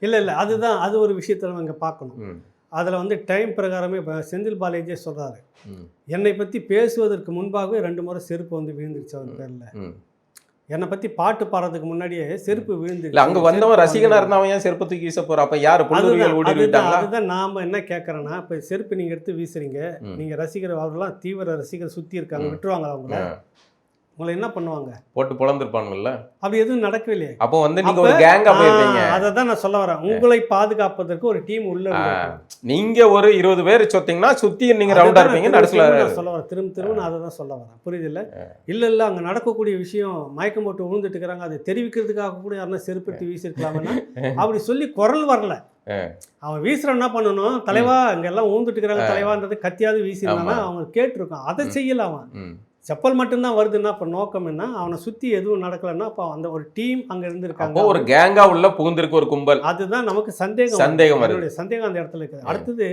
இல்லை இல்லை அதுதான் அது ஒரு விஷயத்தை நம்ம இங்கே பார்க்கணும். அதில் வந்து டைம் பிரகாரமே இப்போ செந்தில் பாலாஜியே சொல்கிறாரு என்னை பற்றி பேசுவதற்கு முன்பாகவே ரெண்டு முறை செருப்பு வந்து விழுந்துருச்சு அவர் பேரில். என்னை பற்றி பாட்டு பாடுறதுக்கு முன்னாடியே செருப்பு விழுந்துருச்சு. அங்க வந்தவன் செருப்பு ரசிகனா வந்து- இருந்தவன் ஏன் செருப்பு தூக்கி வீச போற? அப்ப யாரு அதுதான் நாம என்ன கேட்குறோன்னா இப்போ செருப்பு நீங்கள் எடுத்து வீசுறீங்க. நீங்கள் ரசிகர் அவரெல்லாம் தீவிர ரசிகர் சுற்றி இருக்காங்க. விட்டுருவாங்க அவங்கள? உங்களை என்ன பண்ணுவாங்க? போட்டு பொழந்திருப்பானுங்கல்ல அப்படி எதுவும் நடக்கவே இல்லையே அப்போ வந்து நீங்க ஒரு கேங்கா போயிருப்பீங்க. அதை தான் நான் சொல்ல வரேன். உங்களை பாதுகாப்பதற்கு ஒரு டீம் உள்ள. நீங்க ஒரு இருபது பேர் சொத்தீங்கன்னா சுத்தி நீங்க ரவுண்டா இருப்பீங்க நடுசுல சொல்ல வரேன். திரும்ப திரும்ப நான் அதை தான் சொல்ல வரேன். புரியுது இல்ல இல்ல இல்ல அங்க நடக்கக்கூடிய விஷயம் மயக்கம் போட்டு விழுந்துட்டு இருக்கிறாங்க. அதை தெரிவிக்கிறதுக்காக கூட யாருன்னா செருப்பெடுத்து வீசிருக்கலாம்னா அப்படி சொல்லி குரல் வரல. அவன் வீசுற என்ன பண்ணணும்? தலைவா அங்க எல்லாம் ஊந்துட்டு இருக்கிறாங்க. தலைவான்றது கத்தியாவது வீசிருந்தானா ஆமா. அவங்க கேட்டிருக்கான். அதை செய்யல அவன். செப்பல் மட்டும்தான் வருதுன்னா அப்ப நோக்கம் என்ன? அவனை சுத்தி எதுவும் நடக்கலன்னா அப்ப அந்த ஒரு டீம் அங்க இருந்திருக்காங்க. ஒரு கேங்கா உள்ள புகுந்திருக்கு ஒரு கும்பல். அதுதான் நமக்கு சந்தேகம் சந்தேகம் வருது. சந்தேகம் அந்த இடத்துல இருக்குது. அடுத்தது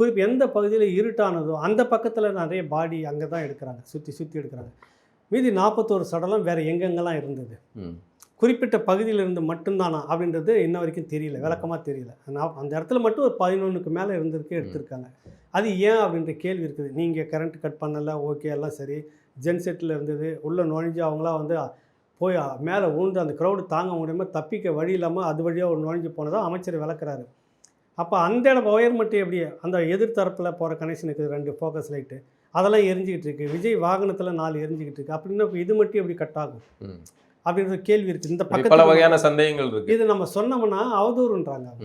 குறிப்பு எந்த பகுதியில் இருட்டானதோ அந்த பக்கத்தில் நிறைய பாடி அங்கே தான் எடுக்கிறாங்க. சுற்றி சுற்றி எடுக்கிறாங்க. மீதி நாற்பத்தோரு சடலம் வேற எங்கெங்கெல்லாம் இருந்தது? குறிப்பிட்ட பகுதியில் இருந்து மட்டும்தானா அப்படின்றது இன்ன வரைக்கும் தெரியல. விளக்கமாக தெரியல. அந்த இடத்துல மட்டும் ஒரு பதினொன்றுக்கு மேலே இருந்திருக்கு எடுத்திருக்காங்க. அது ஏன் அப்படின்ற கேள்வி இருக்குது. நீங்கள் கரண்ட் கட் பண்ணல ஓகே எல்லாம் சரி. ஜென்செட்டில் இருந்தது உள்ளே நுழைஞ்சு அவங்களாம் வந்து போய் மேலே ஊழ்ந்து அந்த க்ரௌடு தாங்க முடியாமல் தப்பிக்க வழி இல்லாமல் அது வழியாக ஒரு நுழைஞ்சு போனதாக அமைச்சர் விளக்குறாரு. அப்போ அந்த இடம் ஒயர் மட்டும் எப்படி? அந்த எதிர்த்தரப்பில் போகிற கனெக்ஷன் இருக்குது ரெண்டு ஃபோக்கஸ் லைட்டு அதெல்லாம் எரிஞ்சிக்கிட்டு இருக்கு. விஜய் வாகனத்தில் நாலு எரிஞ்சிக்கிட்டு இருக்கு. அப்படின்னா இது மட்டும் எப்படி கட் ஆகும். அப்படின்ற கேள்வி இருக்குது இந்த பல பக்கத்தில் வகையான சந்தேகங்கள் இருக்கு. இது நம்ம சொன்னோம்னா அவதூறுன்றாங்க.